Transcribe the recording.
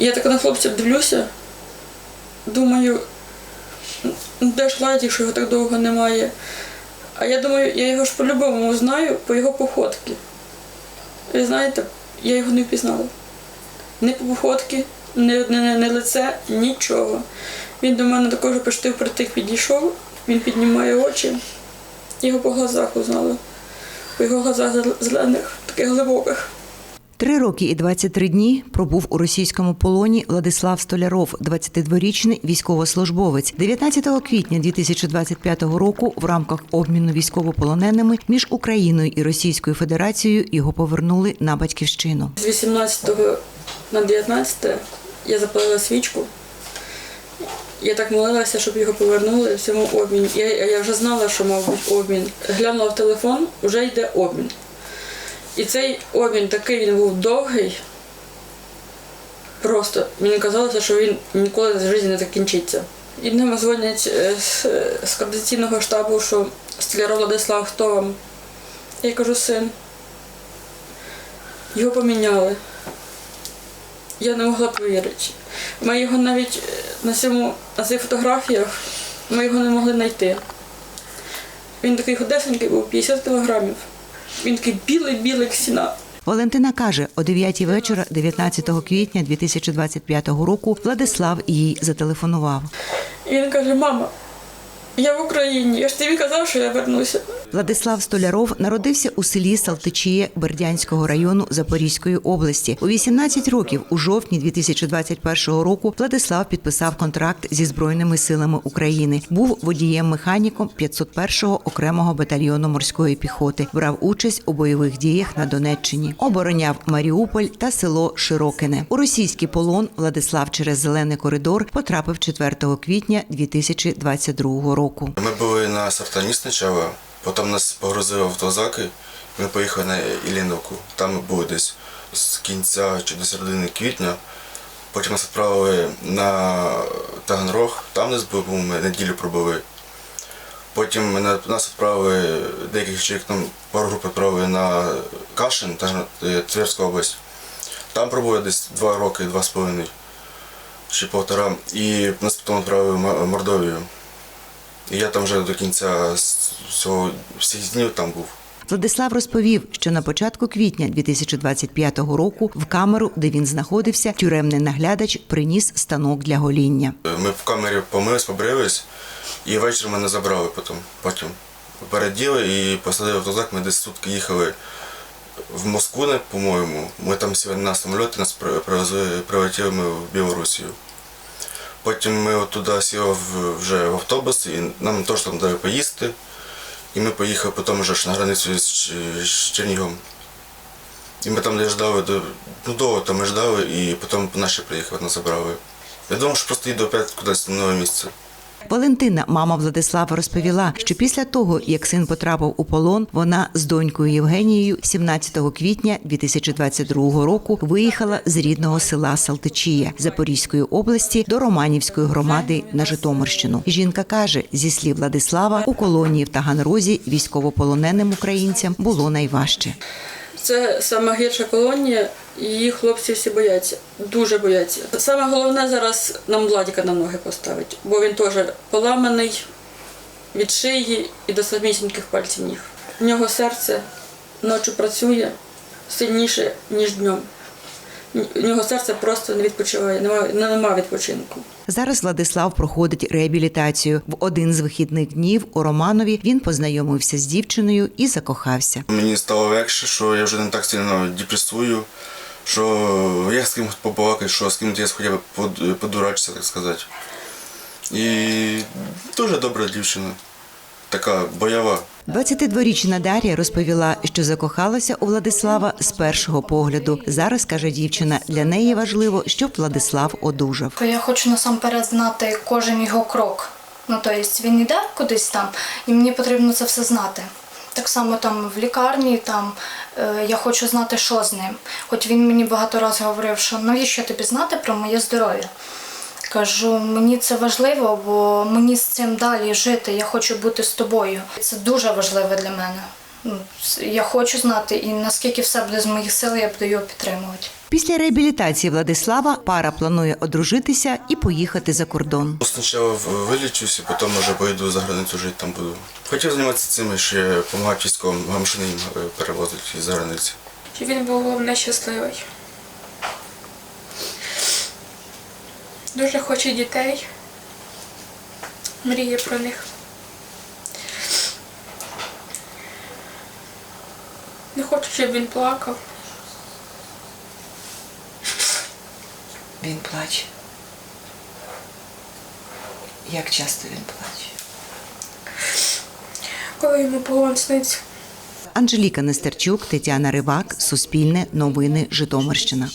Я так на хлопців дивлюся, думаю, де ж Ладік, що його так довго немає. А я думаю, я його ж по-любому знаю по його походці. Ви знаєте, я його не впізнала. Ні по походці, ні, ні, ні, лице, нічого. Він до мене також почти впритик підійшов, він піднімає очі, його по глазах узнала. По його глазах зелених, таких глибоких. Три роки і 23 дні пробув у російському полоні Владислав Столяров, 22-річний військовослужбовець. 19 квітня 2025 року в рамках обміну військовополоненими між Україною і Російською Федерацією його повернули на батьківщину. З 18 на 19 я запалила свічку. Я так молилася, щоб його повернули в цьому обміні. Я, я вже знала, що мав бути обмін. Глянула в телефон, вже йде обмін. І цей обмін такий він був довгий. Просто мені казалося, що він ніколи в житті не закінчиться. І ними дзвонять е, з, з координаційного штабу, що Столяров Владислав, хто вам? Я кажу, син. Його поміняли. Я не могла повірити. Ми його навіть е, на цьому, на цих фотографіях ми його не могли знайти. Він такий худесенький був, 50 кілограмів. Він такий білий-білий, сіна. Валентина каже, о 9 вечора, 19 квітня 2025 року, Владислав їй зателефонував. І він каже: мама, я в Україні. Я ж тобі казав, що я вернуся. Владислав Столяров народився у селі Салтичіє Бердянського району Запорізької області. У 18 років, у жовтні 2021 року, Владислав підписав контракт зі збройними силами України. Був водієм-механіком 501-го окремого батальйону морської піхоти. Брав участь у бойових діях на Донеччині. Обороняв Маріуполь та село Широкине. У російський полон Владислав через зелений коридор потрапив 4 квітня 2022 року. Ми були на Сартані спочатку, потім нас погрузили в автозаки, ми поїхали на Ілліновку. Там ми були десь з кінця чи до середини квітня. Потім нас відправили на Таганрог, там нас були, ми неділю пробули. Потім нас відправили, деяких чоловік, там пару груп відправили на Кашин, е, Тверська область. Там пробули десь два роки, два з половиною, чи півтора. І нас потім відправили в Мордовію. І я там вже до кінця всього, всіх днів там був. Владислав розповів, що на початку квітня 2025 року в камеру, де він знаходився, тюремний наглядач приніс станок для гоління. Ми в камері помились, побрились, і ввечері мене забрали потім. потім. Переділи і посадили в автозак, ми десь сутки їхали в Москву, по-моєму. Ми там сіли на самоліт, нас привезли, прилетіли ми в Білорусію. Потім ми туди сіли вже в автобус, і нам теж там дали поїсти. І ми поїхали потім вже на границю з, Чернігом. І ми там де ждали, ну довго там ми ждали, і потім наші приїхали, нас забрали. Я думав, що просто їду опять кудись на нове місце. Валентина, мама Владислава, розповіла, що після того, як син потрапив у полон, вона з донькою Євгенією 17 квітня 2022 року виїхала з рідного села Салтичія Запорізької області до Романівської громади на Житомирщину. Жінка каже, зі слів Владислава, у колонії в Таганрозі військовополоненим українцям було найважче. Це сама гірша колонія, її хлопці всі бояться, дуже бояться. Саме головне зараз нам Владіка на ноги поставити, бо він теж поламаний від шиї і до самісіньких пальців ніг. У нього серце ночі працює сильніше, ніж днем. У нього серце просто не відпочиває, немає, нема відпочинку. Зараз Владислав проходить реабілітацію. В один з вихідних днів у Романові він познайомився з дівчиною і закохався. Мені стало легше, що я вже не так сильно депресую, що я з ким побалакати, що з ким я хоча б под- подурачитися, так сказати. І дуже добра дівчина, така бойова. 22-річна Дар'я розповіла, що закохалася у Владислава з першого погляду. Зараз каже дівчина, для неї важливо, щоб Владислав одужав. Я хочу насамперед знати кожен його крок. Ну, тобто він йде кудись там, і мені потрібно це все знати. Так само там в лікарні, там е, я хочу знати, що з ним. Хоч він мені багато разів говорив, що навіщо тобі знати про моє здоров'я. Кажу, мені це важливо, бо мені з цим далі жити. Я хочу бути з тобою. Це дуже важливо для мене. Ну, Я хочу знати, і наскільки все буде з моїх сил, я буду його підтримувати. Після реабілітації Владислава пара планує одружитися і поїхати за кордон. Спочатку вилічуся, потім може поїду за границю жити там буду. Хотів займатися цим, ще допомагати військовим, гамшини їм е, перевозити із-за границі. Щоб він був головне щасливий. Дуже хоче дітей. Мріє про них. Не хочу, щоб він плакав. Він плаче. Як часто він плаче? Коли йому полон сниться. Анжеліка Нестерчук, Тетяна Ривак, Суспільне, Новини, Житомирщина.